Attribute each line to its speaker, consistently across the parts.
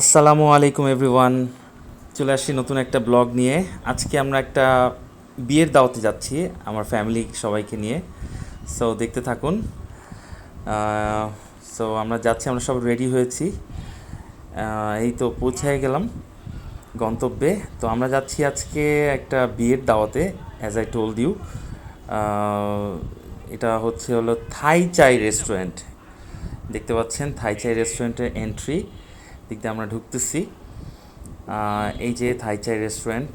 Speaker 1: আসসালামু আলাইকুম এভরিওয়ান। চলে আসি নতুন একটা ব্লগ নিয়ে। আজকে আমরা একটা বিয়ের দাওয়াতে যাচ্ছি আমার ফ্যামিলি সবাইকে নিয়ে। সো দেখতে থাকুন। সো আমরা যাচ্ছি, আমরা সব রেডি হয়েছি। এই তো পৌঁছায় গেলাম গন্তব্যে। তো আমরা যাচ্ছি আজকে একটা বিয়ের দাওয়াতে অ্যাজ আই টোল্ড ইউ এটা হচ্ছে হলো থাই চাই রেস্টুরেন্ট। দেখতে পাচ্ছেন, থাই চাই রেস্টুরেন্টের এন্ট্রি দিক দিয়ে আমরা ঢুকতেছি। এই যে থাই চাই রেস্টুরেন্ট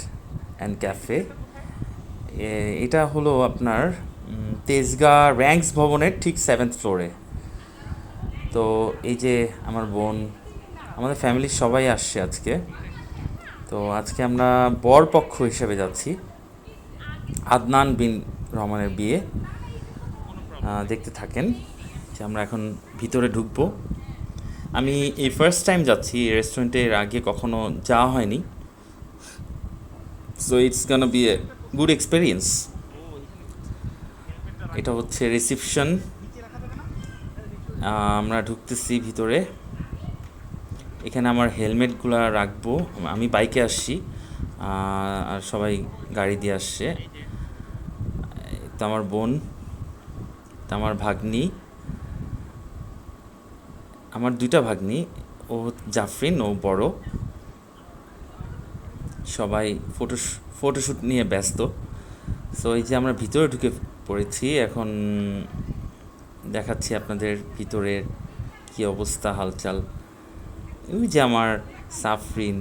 Speaker 1: অ্যান্ড ক্যাফে এটা হলো আপনার তেজগাঁ র্যাঙ্কস ভবনের ঠিক সেভেন্থ ফ্লোরে তো এই যে আমার বোন, আমাদের ফ্যামিলির সবাই আসছে আজকে। তো আজকে আমরা বর পক্ষ হিসেবে যাচ্ছি, আদনান বিন রহমানের বিয়ে। দেখতে থাকেন যে আমরা এখন ভিতরে ঢুকবো। আমি এই ফার্স্ট টাইম যাচ্ছি এই রেস্টুরেন্টে এর আগে কখনো যাওয়া হয়নি। So it's gonna be a good experience এটা হচ্ছে রিসিপশন আমরা ঢুকতেছি ভিতরে। এখানে আমার হেলমেটগুলো রাখব। আমি বাইকে আসছি। আর সবাই গাড়ি দিয়ে আসছে। তো আমার বোন, তো আমার ভাগ্নি। আমার দুইটা ভাগ্নি, ও জাফরিন, ও বড়। সবাই ফটো ফটোশ্যুট নিয়ে ব্যস্ত। সো এই যে আমরা ভিতরে ঢুকে পড়েছি, এখন দেখাচ্ছি আপনাদের ভিতরের কি অবস্থা, হালচাল। ওই যে আমার সাফরিন,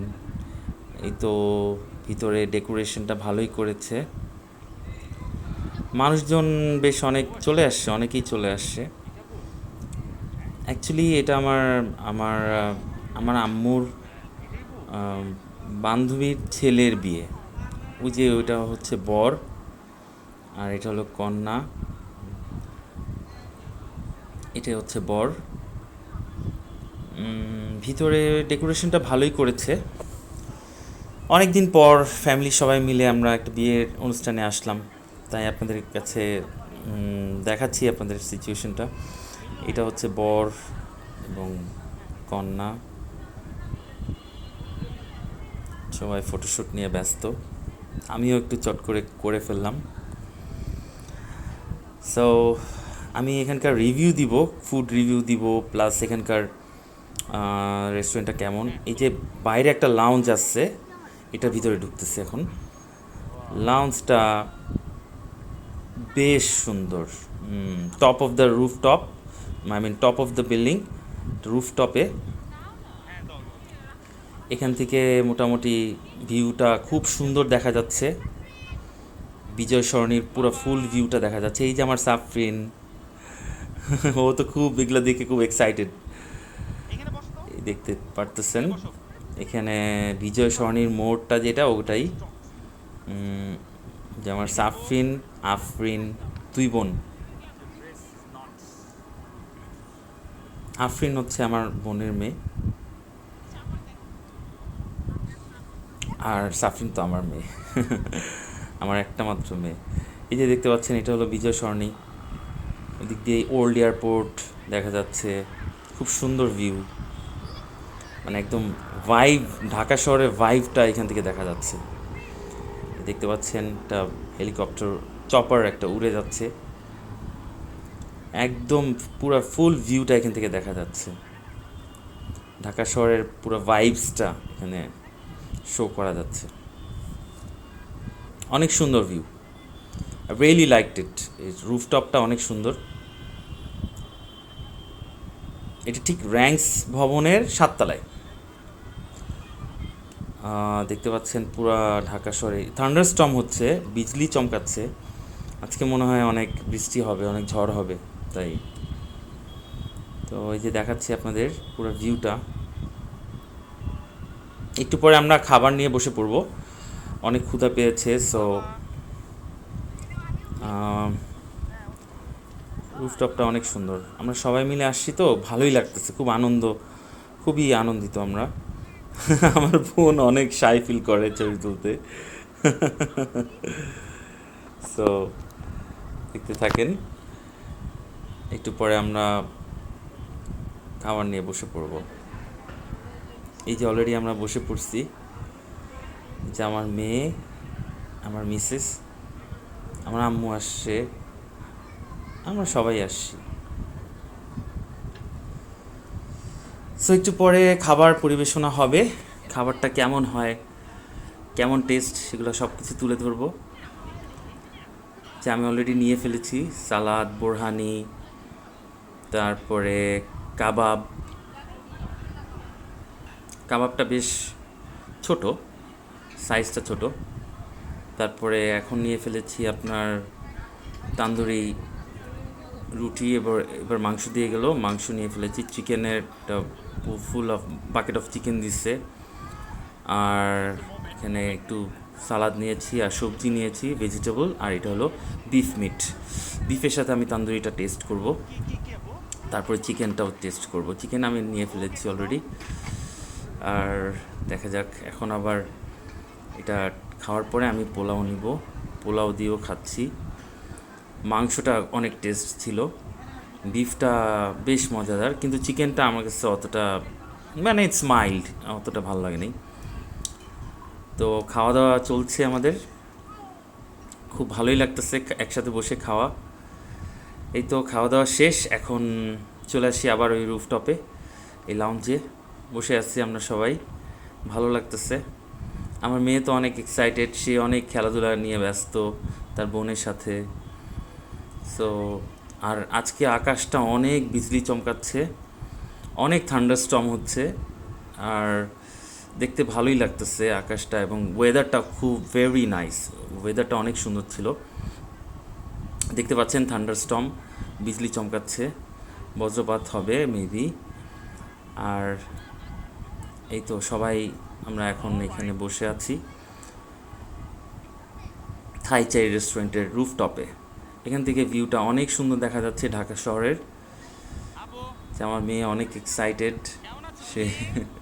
Speaker 1: এই তো ভিতরে ডেকোরেশনটা ভালোই করেছে। মানুষজন বেশ অনেক চলে আসছে, অনেকেই চলে আসছে। অ্যাকচুয়ালি এটা আমার আমার আমার আম্মুর বান্ধবীর ছেলের বিয়ে। ওই যে ওইটা হচ্ছে বর, আর এটা হলো কন্যা। এটা হচ্ছে বর। ভিতরে ডেকোরেশনটা ভালোই করেছে। অনেক দিন পর ফ্যামিলি সবাই মিলে আমরা একটা বিয়ের অনুষ্ঠানে আসলাম। তাই আপনাদের কাছে দেখাচ্ছি আপনাদের সিচুয়েশনটা এটা হচ্ছে বর এবং কন্যা। সবাই ফটোশ্যুট নিয়ে ব্যস্ত। আমিও একটু চট করে করে ফেললাম। সো আমি এখানকার রিভিউ দিব ফুড রিভিউ দিব প্লাস এখানকার রেস্টুরেন্টটা কেমন। এই যে বাইরে একটা লাউঞ্জ আসছে, এটার ভিতরে ঢুকতেছে এখন। লাউঞ্জটা বেশ সুন্দর। Top of the roof top I mean top of the building roof টপে এখান থেকে মোটামুটি ভিউটা খুব সুন্দর দেখা যাচ্ছে। বিজয় সরণির পুরো ফুল ভিউটা দেখা যাচ্ছে। এই যে আমার সাফরিন ও তো খুব এগুলো দেখে খুব এক্সাইটেড দেখতে পারতেছেন। এখানে বিজয় সরণির মোড়টা যেটা, ওটাই। যে আমার সাফরিন আফরিন, দুই বোন। আফরিন হচ্ছে আমার বোনের মেয়ে। আর সাফরিন তো আমার মেয়ে। আমার একটা মাত্র মেয়ে। এই যে দেখতে পাচ্ছেন, এটা হলো বিজয় সরণি ওদিক দিয়ে ওল্ড এয়ারপোর্ট দেখা যাচ্ছে। খুব সুন্দর ভিউ। মানে একদম ভাইব ঢাকা শহরের ভাইবটা এখান থেকে দেখা যাচ্ছে। দেখতে পাচ্ছেন, একটা হেলিকপ্টার চপার একটা উড়ে যাচ্ছে। একদম পুরো ফুল ভিউটা এখান থেকে দেখা যাচ্ছে। ঢাকা শহরের পুরো ভাইবসটা এখানে শো করা যাচ্ছে। অনেক সুন্দর ভিউ রিয়েলি লাইকড ইট রুফটপটা অনেক সুন্দর। এটি ঠিক র্যাঙ্কস ভবনের সাততলায়। দেখতে পাচ্ছেন পুরা ঢাকা শহরে। থান্ডারস্টম হচ্ছে, বিজলি চমকাচ্ছে। আজকে মনে হয় অনেক বৃষ্টি হবে, অনেক ঝড় হবে। তাই। তো এই যে দেখাচ্ছি আপনাদের পুরো ভিউটা একটু পরে আমরা খাবার নিয়ে বসে পড়ব। অনেক ক্ষুধা পেয়েছে সো রুফটপটা অনেক সুন্দর। আমরা সবাই মিলে আসছি তো, ভালোই লাগতেছে, খুব আনন্দ, খুবই আনন্দিত আমরা। আমার বোন অনেক শাই ফিল করে ছবি তুলতে। সো দেখতে থাকেন। একটু পরে আমরা খাবার নিয়ে বসে পড়ব। এই যে অলরেডি আমরা বসে পড়ছি যে আমার মেয়ে, আমার মিসেস আমার আম্মু আসছে, আমরা সবাই আসছি। সো একটু পরে খাবার পরিবেশনা হবে, খাবারটা কেমন হয়, কেমন টেস্ট সেগুলো সব কিছু তুলে ধরবো। যে আমি অলরেডি নিয়ে ফেলেছি, সালাদ, বোরহানি তারপরে কাবাব। কাবাবটা বেশ ছোট সাইজটা ছোট। তারপরে এখন নিয়ে ফেলেছি আপনার তান্দুরি রুটি, এবার এবার মাংস দিয়ে গেল। মাংস নিয়ে ফেলেছি চিকেনের একটা full of bucket of chicken দিচ্ছে আর এখানে একটু সালাদ নিয়েছি আর সবজি নিয়েছি ভেজিটেবল আর এটা হলো বিফ মিট বিফের সাথে আমি তান্দুরিটা টেস্ট করব। তারপরে চিকেনটাও টেস্ট করব। চিকেন আমি নিয়ে ফেলেছি অলরেডি আর দেখা যাক, এখন আবার এটা খাওয়ার পরে আমি পোলাও নিব। পোলাও দিয়েও খাচ্ছি। মাংসটা অনেক টেস্ট ছিল। বিফটা বেশ মজাদার, কিন্তু চিকেনটা আমার কাছে অতটা মানে ইটস মাইল্ড অতটা ভালো লাগেনি। তো খাওয়া দাওয়া চলছে আমাদের। খুব ভালোই লাগতেছে একসাথে বসে খাওয়া। এই তো খাওয়া দাওয়া শেষ, এখন চলে আসি আবার ওই রুফটপে, এই লাউঞ্জে বসে আছি আমরা সবাই, ভালো লাগতেছে। আমার মেয়ে তো অনেক এক্সাইটেড সে অনেক খেলাধুলা নিয়ে ব্যস্ত, তার বোনের সাথে। সো আর আজকে আকাশটা অনেক বিজলি চমকাচ্ছে, অনেক থান্ডারস্টর্ম হচ্ছে, আর দেখতে ভালোই লাগতেছে আকাশটা, এবং ওয়েদারটা খুব ভেরি নাইস ওয়েদারটা অনেক সুন্দর ছিল। দেখতে পাচ্ছেন থান্ডারস্টর্ম বিজলি চমকাচ্ছে বজ্রপাত হবে মেবি। আর এই তো সবাই আমরা এখন এখানে বসে আছি। থাই চাই রেস্টুরেন্টের রুফটপে। এখান থেকে ভিউটা অনেক সুন্দর দেখা যাচ্ছে ঢাকা শহরের। যে আমার মেয়ে অনেক এক্সাইটেড সে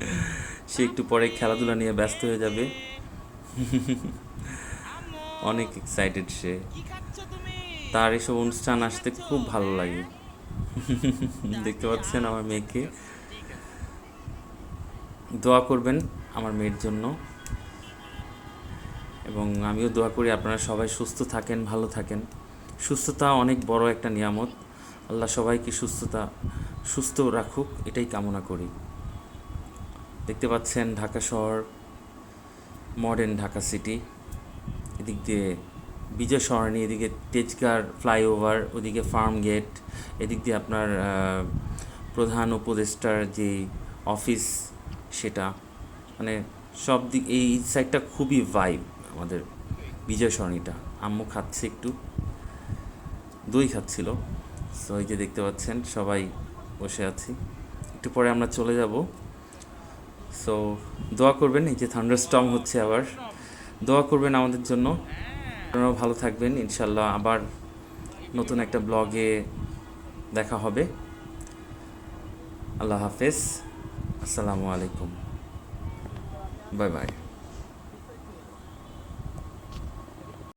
Speaker 1: সে একটু পরে খেলাধুলা নিয়ে ব্যস্ত হয়ে যাবে। অনেক এক্সাইটেড সে। তার এসব অনুষ্ঠান আসতে খুব ভালো লাগে। দেখতে পাচ্ছেন আমার মেয়েকে। দোয়া করবেন আমার মেয়ের জন্য। এবং আমিও দোয়া করি আপনারা সবাই সুস্থ থাকেন, ভালো থাকেন। সুস্থতা অনেক বড় একটা নিয়ামত। আল্লাহ সবাইকে সুস্থতা, সুস্থ রাখুক, এটাই কামনা করি। দেখতে পাচ্ছেন ঢাকা শহর মডার্ন ঢাকা সিটি এদিক দিয়ে বিজয় সরণি, এদিকে তেজগার ফ্লাইওভার, ওদিকে ফার্ম গেট, এদিক দিয়ে আপনার প্রধান উপদেষ্টার যে অফিস সেটা। মানে সব দিক, এই সাইডটা খুবই ভাইব আমাদের বিজয় সরণিটা। আম্মু খাচ্ছে একটু, দই খাচ্ছিল। সো এই যে দেখতে পাচ্ছেন, সবাই বসে আছি। একটু পরে আমরা চলে যাব। সো দোয়া করবেন, এই যে থান্ডার থান্ডারস্টর্ম হচ্ছে আবার। দোয়া করবেন আমাদের জন্য। আপনারাও ভালো থাকবেন। ইনশাল্লাহ আবার নতুন একটা ব্লগে দেখা হবে। আল্লাহ হাফেজ। আসসালামু আলাইকুম। Bye bye.